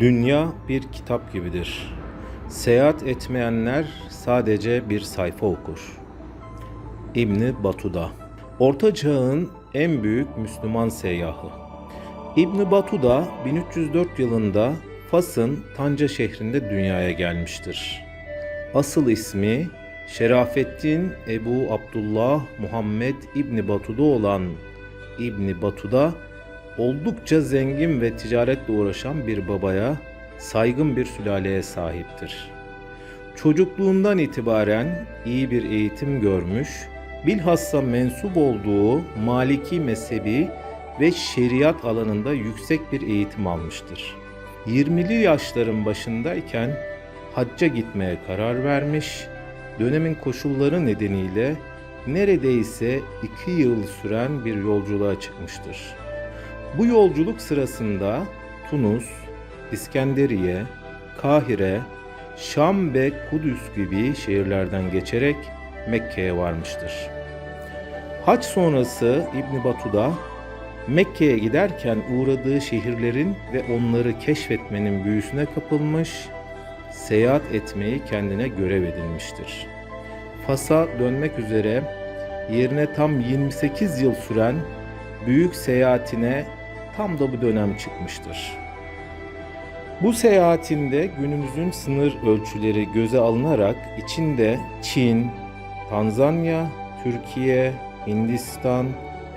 Dünya bir kitap gibidir. Seyahat etmeyenler sadece bir sayfa okur. İbni Batuda Orta Çağ'ın en büyük Müslüman seyyahı. İbni Batuda 1304 yılında Fas'ın Tanca şehrinde dünyaya gelmiştir. Asıl ismi Şerafettin Ebu Abdullah Muhammed İbni Batuda olan İbni Batuda oldukça zengin ve ticaretle uğraşan bir babaya, saygın bir sülaleye sahiptir. Çocukluğundan itibaren iyi bir eğitim görmüş, bilhassa mensup olduğu Maliki mezhebi ve şeriat alanında yüksek bir eğitim almıştır. 20'li yaşların başındayken hacca gitmeye karar vermiş, dönemin koşulları nedeniyle neredeyse iki yıl süren bir yolculuğa çıkmıştır. Bu yolculuk sırasında Tunus, İskenderiye, Kahire, Şam ve Kudüs gibi şehirlerden geçerek Mekke'ye varmıştır. Haç sonrası İbn Batuda Mekke'ye giderken uğradığı şehirlerin ve onları keşfetmenin büyüsüne kapılmış, seyahat etmeyi kendine görev edinmiştir. Fas'a dönmek üzere yerine tam 28 yıl süren büyük seyahatine tam da bu dönem çıkmıştır. Bu seyahatinde günümüzün sınır ölçüleri göze alınarak içinde Çin, Tanzanya, Türkiye, Hindistan,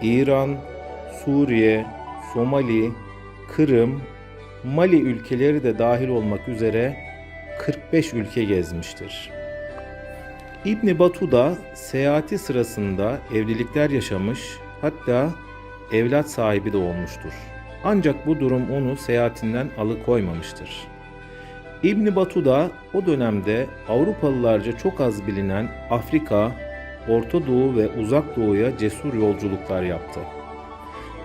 İran, Suriye, Somali, Kırım, Mali ülkeleri de dahil olmak üzere 45 ülke gezmiştir. İbni Batuda seyahati sırasında evlilikler yaşamış, hatta evlat sahibi de olmuştur. Ancak bu durum onu seyahatinden alıkoymamıştır. İbni Batuda o dönemde Avrupalılarca çok az bilinen Afrika, Orta Doğu ve Uzak Doğu'ya cesur yolculuklar yaptı.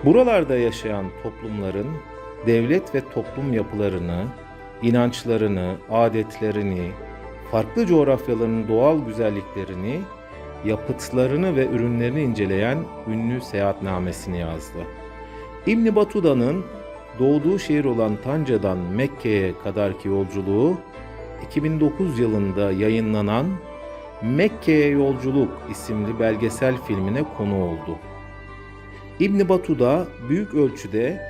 Buralarda yaşayan toplumların devlet ve toplum yapılarını, inançlarını, adetlerini, farklı coğrafyaların doğal güzelliklerini, yapıtlarını ve ürünlerini inceleyen ünlü seyahatnamesini yazdı. İbn Batuda'nın doğduğu şehir olan Tanca'dan Mekke'ye kadarki yolculuğu 2009 yılında yayınlanan Mekke'ye Yolculuk isimli belgesel filmine konu oldu. İbn Batuda büyük ölçüde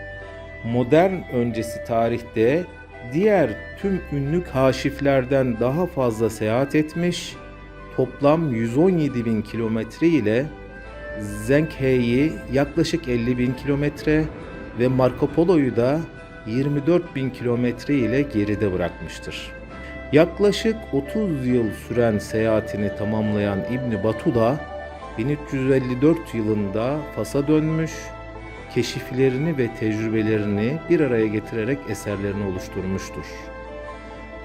modern öncesi tarihte diğer tüm ünlü kaşiflerden daha fazla seyahat etmiş, toplam 117 bin kilometre ile Zenkhei'yi yaklaşık 50 bin kilometre ve Marco Polo'yu da 24 bin kilometre ile geride bırakmıştır. Yaklaşık 30 yıl süren seyahatini tamamlayan İbni Batuda 1354 yılında Fas'a dönmüş, keşiflerini ve tecrübelerini bir araya getirerek eserlerini oluşturmuştur.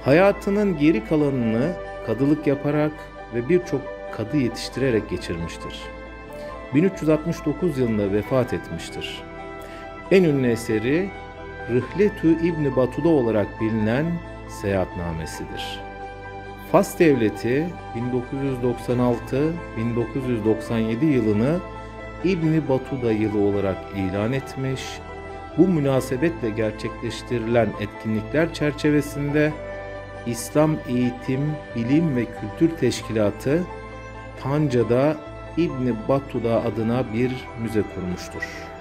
Hayatının geri kalanını kadılık yaparak ve birçok kadı yetiştirerek geçirmiştir. 1369 yılında vefat etmiştir. En ünlü eseri Rihletü İbni Batuda olarak bilinen seyahatnamesidir. Fas Devleti 1996-1997 yılını İbni Batuda yılı olarak ilan etmiş. Bu münasebetle gerçekleştirilen etkinlikler çerçevesinde İslam Eğitim, Bilim ve Kültür Teşkilatı Tanca'da İbni Batuda adına bir müze kurmuştur.